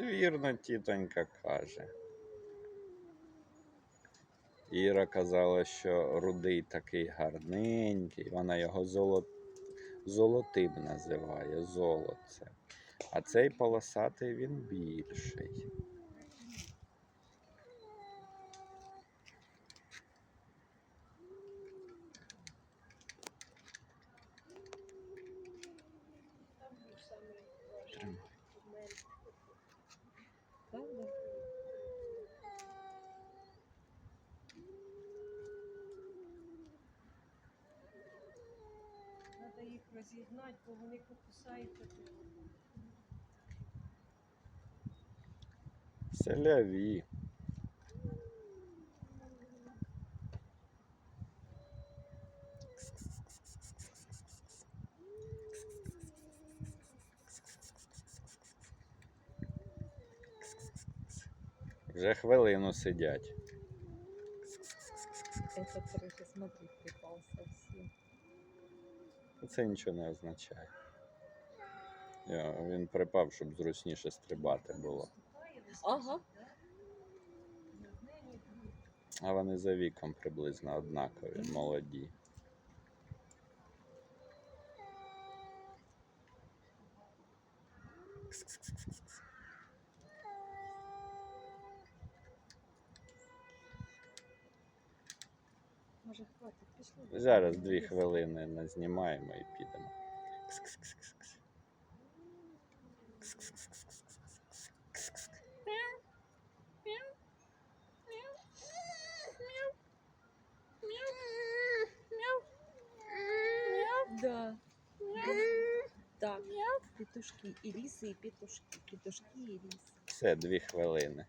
Вірно, тітонька каже. Іра казала, що рудий такий гарненький, вона його золот... золотим називає, золоце. А цей полосатий він більший. Тримай. Треба їх розігнати, бо вони покусаються. Селяві. Вже хвилину сидять. Це нічого не означає. Він припав, щоб зручніше стрибати було. Ага. А вони за віком приблизно однакові, молоді. Може, хватить, пішли. Зараз дві хвилини назнімаємо і підемо. Да. Так, петушки, и рисы, и петушки. Петушки и рисы. Все, дві хвилини.